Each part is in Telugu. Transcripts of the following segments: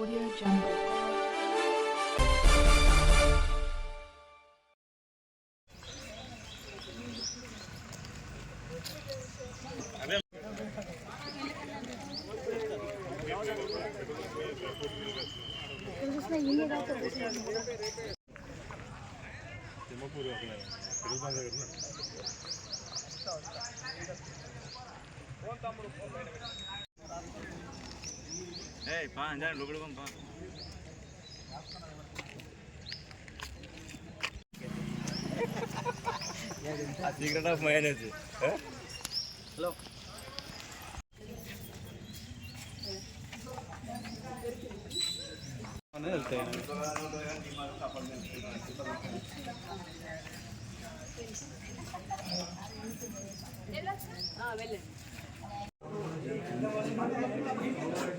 Audio Jungle. ఏయ్ పా అంజా లోపలికి పంపా secret of minus hello candidate పోయినాక తీయండి ఉట్టిగా కూర్చున్నట్టు వాళ్ళు ఇంకులు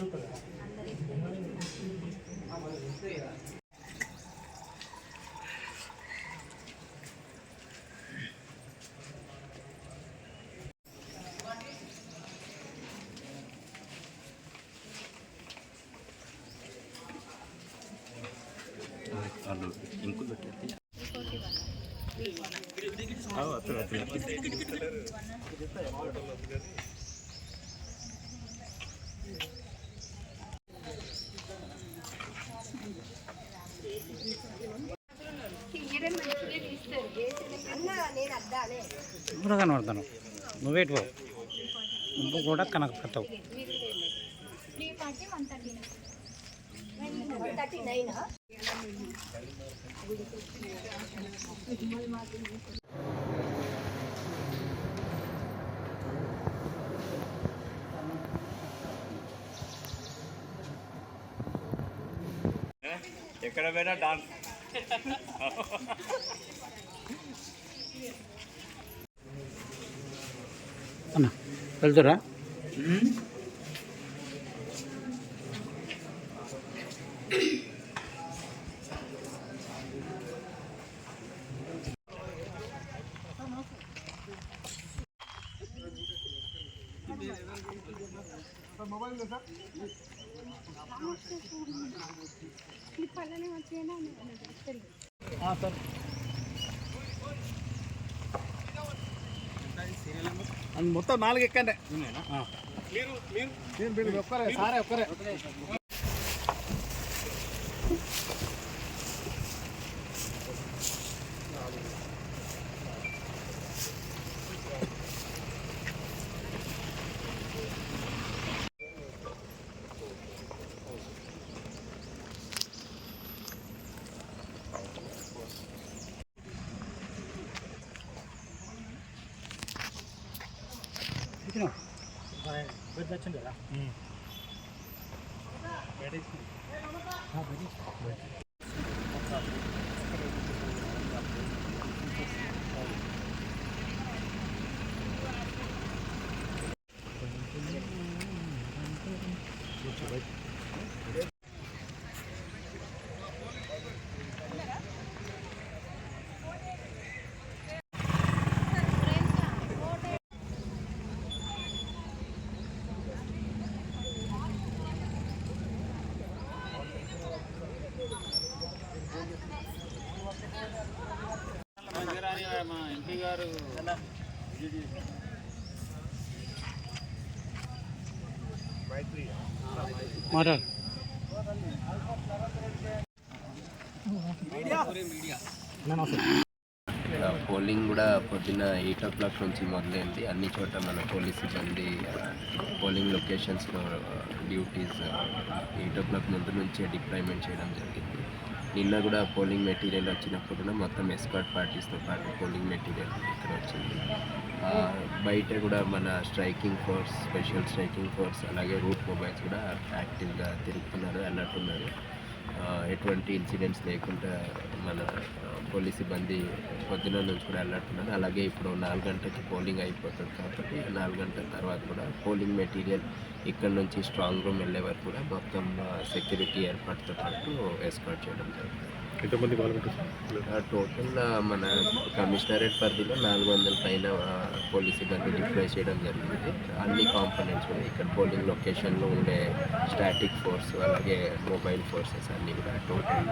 Gracias. తీస్తారు నేను అద్దాలే ఇప్పుడు కనబడతాను నువ్వేటి నువ్వు కూడా one thirty one thirty nine? ఎక్కడ పోయినా డాన్స్. అన్న వెళ్తురా? మొత్తం నాలుగు ఎక్కండి. ఒక్కరే సారే ఒక్కరే. వచ్చినావు Thank you. గారు. మాట్లాడు. పోలింగ్ కూడా పొద్దున్న ఎయిట్ ఓ క్లాక్ నుంచి మొదలైంది. అన్ని చోట మన పోలీస్ సిబ్బంది పోలింగ్ లొకేషన్స్లో డ్యూటీస్ ఎయిట్ ఓ క్లాక్ ముందు నుంచే డిప్లాయ్మెంట్ చేయడం జరిగింది. నిన్న కూడా పోలింగ్ మెటీరియల్ వచ్చినప్పుడు కూడా మొత్తం ఎస్కాట్ పార్టీస్తో పాటు పోలింగ్ మెటీరియల్ ఇక్కడ వచ్చింది. బయట కూడా మన striking force special striking force అలాగే రూట్ మొబైల్స్ కూడా యాక్టివ్గా తిరుగుతున్నారు అన్నట్టున్నారు ఎటువంటి ఇన్సిడెంట్స్ లేకుండా మన పోలీస్ సిబ్బంది పొద్దున నుంచి కూడా అలర్ట్ ఉన్నారు. అలాగే ఇప్పుడు నాలుగు గంటలకి పోలింగ్ అయిపోతుంది కాబట్టి నాలుగు గంటల తర్వాత కూడా పోలింగ్ మెటీరియల్ ఇక్కడ నుంచి స్ట్రాంగ్ రూమ్ వెళ్ళే వరకు కూడా మొత్తం సెక్యూరిటీ ఏర్పాటుతో పాటు ఎస్కాట్ చేయడం జరుగుతుంది. టోటల్ మన కమిషనరేట్ పరిధిలో నాలుగు వందల పైన పోలీస్ సిబ్బంది డిప్లాయ్ చేయడం జరిగింది. అన్ని కాంపోనెంట్స్ కూడా ఇక్కడ పోలింగ్ లొకేషన్లో ఉండే స్టాటిక్ ఫోర్స్ అలాగే మొబైల్ ఫోర్సెస్ అన్నీ కూడా టోటల్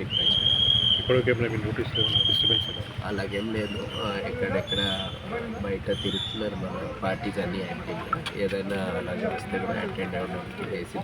డిప్లాయ్ చేయడం ఇప్పటివరకు ఏమైనా నోటీస్ డిస్టర్బెన్స్ అలాగేం లేదు. ఎక్కడెక్కడ బయట తిరుగుతున్నారు మన పార్టీస్ అన్నీ యాక్టివ్గా ఏదైనా అలాగే వస్తే కూడా అటెండ్ అవ్వడానికి వేసి